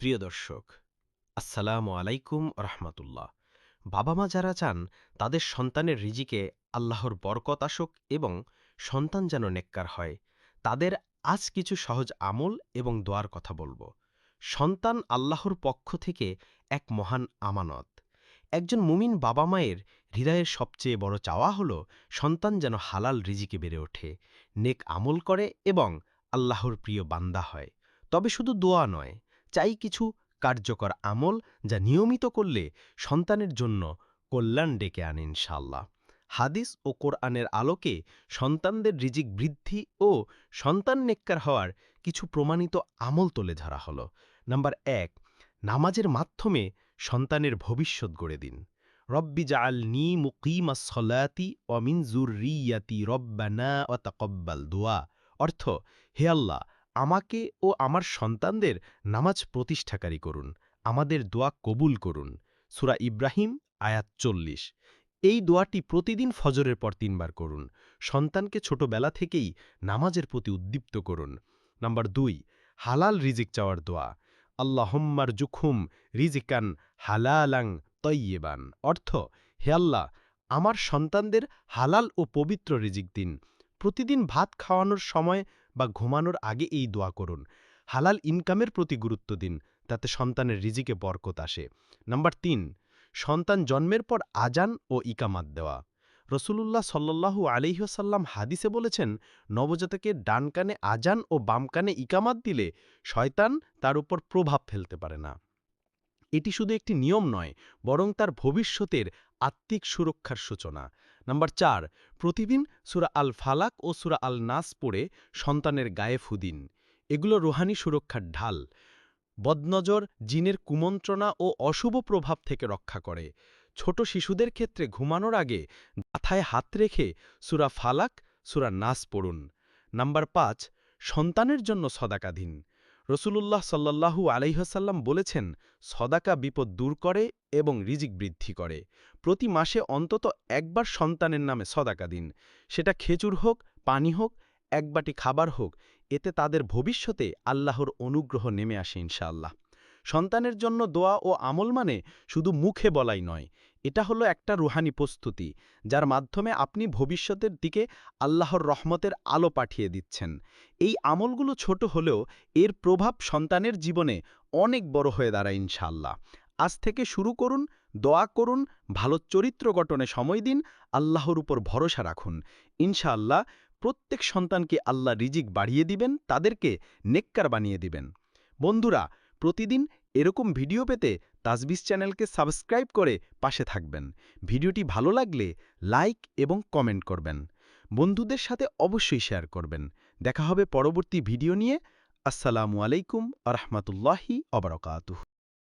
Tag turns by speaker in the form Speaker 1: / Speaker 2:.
Speaker 1: প্রিয় দর্শক, আসসালামু আলাইকুম রহমতুল্লাহ। বাবা মা যারা চান, তাদের সন্তানের রিজিকে আল্লাহর বরকত আসুক এবং সন্তান যেন নেককার হয়, তাদের আজ কিছু সহজ আমল এবং দোয়ার কথা বলব। সন্তান আল্লাহর পক্ষ থেকে এক মহান আমানত। একজন মুমিন বাবা মায়ের হৃদয়ের সবচেয়ে বড় চাওয়া হল সন্তান যেন হালাল রিজিকে বেড়ে ওঠে, নেক আমল করে এবং আল্লাহর প্রিয় বান্দা হয়। তবে শুধু দোয়া নয় চাই কিছু কার্যকর আমল যা নিয়মিত করলে সন্তানের জন্য কল্যাণ ডেকে আনে ইনশাল্লাহ হাদিস ও কোরআনের আলোকে সন্তানদের রিজিক বৃদ্ধি ও সন্তান নেককার হওয়ার কিছু প্রমাণিত আমল তুলে ধরা হল। নাম্বার এক, নামাজের মাধ্যমে সন্তানের ভবিষ্যৎ গড়ে দিন। রব্বি জাল নি মুকিমা সলাতি অমিন জুরিয়াতি রব্বানা ও তাকব্বাল দোয়া। অর্থ, হে আল্লাহ আমাকে ও আমার সন্তানদের নামাজ প্রতিষ্ঠাকারী করুন, আমাদের দোয়া কবুল করুন। সুরা ইব্রাহিম, আয়াত চল্লিশ। এই দোয়াটি প্রতিদিন ফজরের পর তিনবার করুন। সন্তানকে ছোটবেলা থেকেই নামাজের প্রতি উদ্দীপ্ত করুন। নাম্বার দুই, হালাল রিজিক চাওয়ার দোয়া। আল্লাহম্মার জুখুম রিজিকান হালালাং তৈয়েবান। অর্থ, হে আল্লাহ, আমার সন্তানদের হালাল ও পবিত্র রিজিক দিন। প্রতিদিন ভাত খাওয়ানোর সময় বা ঘুমানোর আগে এই দোয়া করুন। হালাল ইনকামের প্রতি গুরুত্ব দিন, তাতে সন্তানের রিজিকে বরকত আসে। নাম্বার তিন, সন্তান জন্মের পর আজান ও ইকামাত দেওয়া। রসুলুল্লাহ সাল্লু আলিহাসাল্লাম হাদিসে বলেছেন, নবজাতকের ডান কানে আজান ও বাম কানে ইকামাত দিলে শয়তান তার উপর প্রভাব ফেলতে পারে না। এটি শুধু একটি নিয়ম নয়, বরং তার ভবিষ্যতের আত্মিক সুরক্ষার সূচনা। নাম্বার চার, প্রতিদিন সুরা আল ফালাক ও সুরা আল নাস পড়ে সন্তানের গায়ে ফুদিন এগুলো রোহানি সুরক্ষার ঢাল। বদনজর, জিনের কুমন্ত্রণা ও অশুভ প্রভাব থেকে রক্ষা করে। ছোট শিশুদের ক্ষেত্রে ঘুমানোর আগে মাথায় হাত রেখে সুরা ফালাক, সুরা নাস পড়ুন। নাম্বার পাঁচ, সন্তানের জন্য সদাকাধীন রসুলুল্লাহ সাল্লাহু আলাইহসাল্লাম বলেছেন, সদাকা বিপদ দূর করে এবং রিজিক বৃদ্ধি করে। প্রতি মাসে অন্তত একবার সন্তানের নামে সদাকা দিন। সেটা খেচুর হোক, পানি হোক, এক বাটি খাবার হোক, এতে তাদের ভবিষ্যতে আল্লাহর অনুগ্রহ নেমে আসে ইনশাআল্লাহ। সন্তানের জন্য দোয়া ও আমল মানে শুধু মুখে বলাই নয় এটা হলো একটা রুহানি প্রস্তুতি, যার মাধ্যমে আপনি ভবিষ্যতের দিকে আল্লাহর রহমতের আলো পাঠিয়ে দিচ্ছেন। এই আমলগুলো ছোট হলেও এর প্রভাব সন্তানের জীবনে অনেক বড় হয়ে দাঁড়ায় ইনশাল্লাহ আজ থেকে শুরু করুন, দোয়া করুন, ভালো চরিত্র গঠনে সময় দিন, আল্লাহর উপর ভরসা রাখুন। ইনশাআল্লাহ প্রত্যেক সন্তানকে আল্লাহ রিজিক বাড়িয়ে দিবেন, তাদেরকে নেককার বানিয়ে দিবেন। বন্ধুরা, প্রতিদিন এরকম ভিডিও পেতে তাজবিস চ্যানেলকে সাবস্ক্রাইব করে পাশে থাকবেন। ভিডিওটি ভালো লাগলে লাইক এবং কমেন্ট করবেন। বন্ধুদের সাথে অবশ্যই শেয়ার করবেন। দেখা হবে পরবর্তী ভিডিও নিয়ে। আসসালামু আলাইকুম আরহামতুল্লাহি অবরকাতুহ